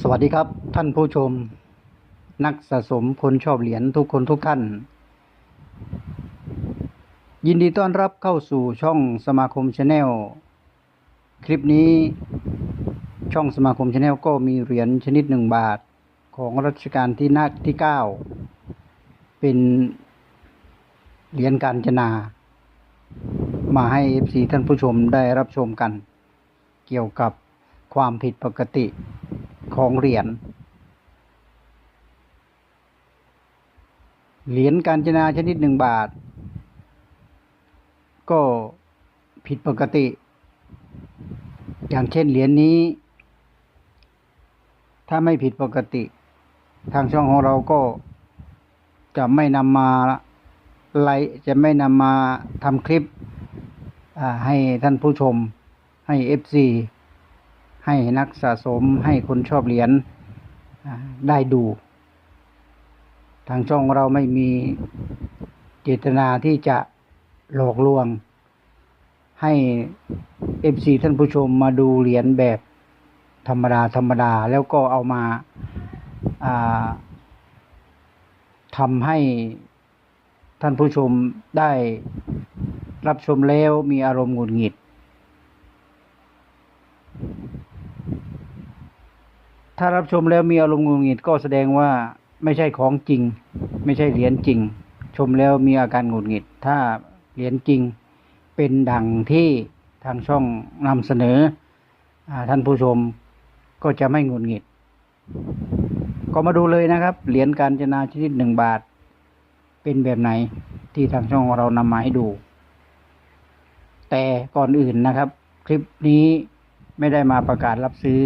สวัสดีครับท่านผู้ชม นักสะสมคนชอบเหรียญทุกคนทุกท่าน ยินดีต้อนรับเข้าสู่ช่องสมาคมชาแนลคลิปนี้ช่องสมาคมชาแนลก็มีเหรียญชนิดหนึ่งบาทของรัชกาลที่นักที่เก้าเป็นเหรียญการจนา มาให้เอฟซีท่านผู้ชมได้รับชมกัน เกี่ยวกับความผิดปกติ ของเหรียญ เหรียญการจนาชนิดหนึ่งบาท ก็ผิดปกติ อย่างเช่นเหรียญนี้ ถ้าไม่ผิดปกติ ทางช่องของเราก็จะไม่นำมาไลฟ์จะไม่นำมาทำคลิปให้ท่านผู้ชมให้เอฟซี ให้นักสะสมให้คนชอบเหรียญได้ดู ทางช่องเราไม่มีเจตนาที่จะหลอกลวง ให้เอฟซีท่านผู้ชมมาดูเหรียญแบบธรรมดาธรรมดาแล้วก็เอามาอาทำให้ท่านผู้ชมได้รับชมแล้วมีอารมณ์หงุดหงิด ถ้ารับชมแล้วมีอารมณ์งุดหงิดก็แสดงว่าไม่ใช่ของจริง ไม่ใช่เหรียญจริง ชมแล้วมีอาการงุดหงิด ถ้าเหรียญจริงเป็นดังที่ทางช่องนำเสนออท่านผู้ชมก็จะไม่งุดหงิด ก็มาดูเลยนะครับ เหรียญการจนาชนิดหนึ่งบาท เป็นแบบไหนที่ทางช่องของเรานำมาให้ดู แต่ก่อนอื่นนะครับ คลิปนี้ไม่ได้มาประกาศรับซื้อ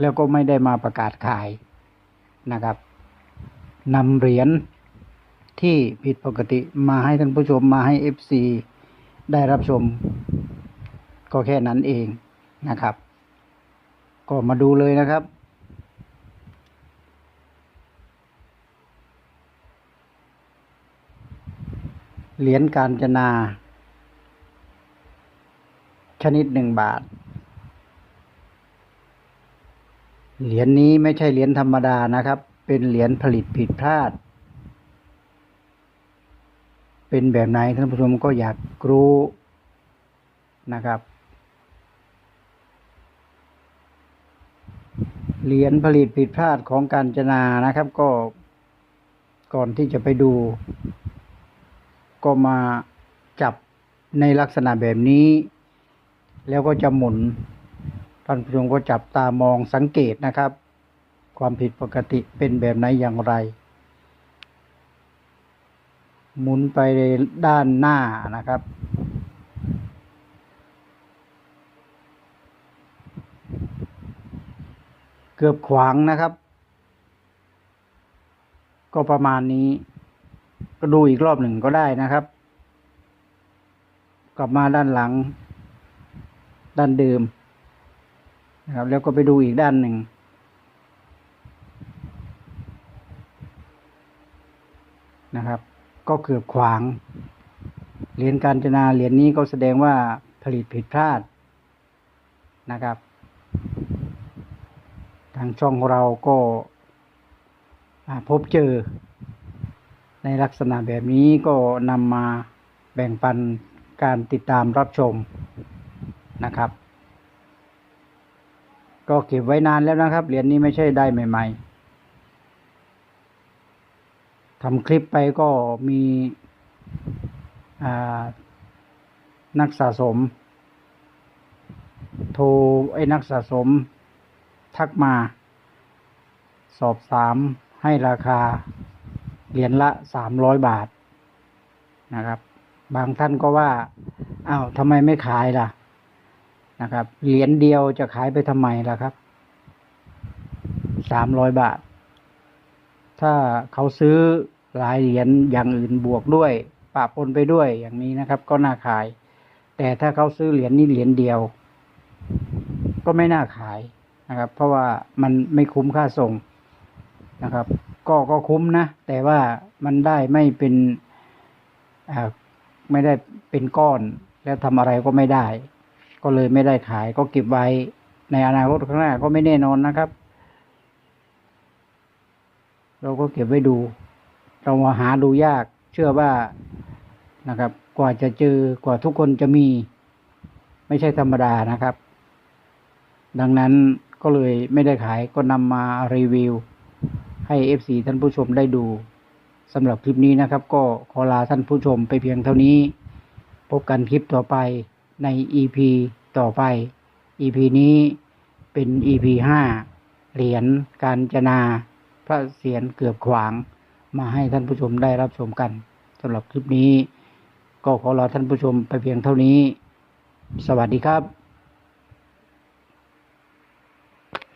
แล้วก็ไม่ได้มาประกาศขายนะครับนำเหรียญที่ผิดปกติมาให้ท่านผู้ชมมาให้เอฟซีได้รับชม ก็แค่นั้นเองนะครับ ก็มาดูเลยนะครับเหรียญการจนา ชนิดหนึ่งบาท เหรียญนี้ไม่ใช่เหรียญธรรมดานะครับ เป็นเหรียญผลิตผิดพลาด เป็นแบบไหนท่านผู้ชมก็อยากรู้นะครับ เหรียญผลิตผิดพลาดของการจนานะครับ ก็ก่อนที่จะไปดู ก็มาจับในลักษณะแบบนี้ แล้วก็จะหมุน ท่านผู้ชมก็จับตามองสังเกตนะครับ ความผิดปกติเป็นแบบไหนอย่างไร หมุนไปด้านหน้านะครับ เกือบขวางนะครับ ก็ประมาณนี้ ก็ดูอีกรอบหนึ่งก็ได้นะครับ กลับมาด้านหลัง ด้านเดิม นะครับ แล้วก็ไปดูอีกด้านหนึ่ง นะครับ ก็เกือบขวาง เหรียญการจนาเหรียญนี้ก็แสดงว่าผลิตผิดพลาดนะครับ ทางช่องเราก็พบเจอ ในลักษณะแบบนี้ก็นำมาแบ่งปันการติดตามรับชมนะครับ ก็เก็บไว้นานแล้วนะครับ เหรียญนี้ไม่ใช่ได้ใหม่ๆทำคลิปไปก็มีนักสะสม โทรไอ้นักสะสม ทักมา สอบถามให้ราคา เหรียญละสามร้อยบาทนะครับ บางท่านก็ว่าอ้าวทำไมไม่ขายล่ะ นะครับ เหรียญเดียวจะขายไปทำไมล่ะครับ สามร้อยบาท ถ้าเขาซื้อหลายเหรียญอย่างอื่นบวกด้วยปะปนไปด้วยอย่างนี้นะครับ ก็น่าขาย แต่ถ้าเขาซื้อเหรียญนี้เหรียญเดียว ก็ไม่น่าขายนะครับ เพราะว่ามันไม่คุ้มค่าส่งนะครับ ก็ก็คุ้มนะ แต่ว่ามันได้ไม่เป็นไม่ได้เป็นก้อน แล้วทำอะไรก็ไม่ได้ ก็เลยไม่ได้ขายก็เก็บไว้ ในอนาคตข้างหน้าก็ไม่แน่นอนนะครับ เราก็เก็บไว้ดู เรามาหาดูยากเชื่อว่านะครับ กว่าจะเจอกว่าทุกคนจะมี ไม่ใช่ธรรมดานะครับ ดังนั้นก็เลยไม่ได้ขายก็นำมารีวิว ให้ FC ท่านผู้ชมได้ดูสำหรับคลิปนี้นะครับ ก็ขอลาท่านผู้ชมไปเพียงเท่านี้ พบกันคลิปต่อไป ใน EP ต่อไป EP นี้เป็น EP ห้าเหรียญการจนาพระเศียรเกือบขวางมาให้ท่านผู้ชมได้รับชมกันสำหรับคลิปนี้ ก็ขอลาท่านผู้ชมไปเพียงเท่านี้ สวัสดีครับ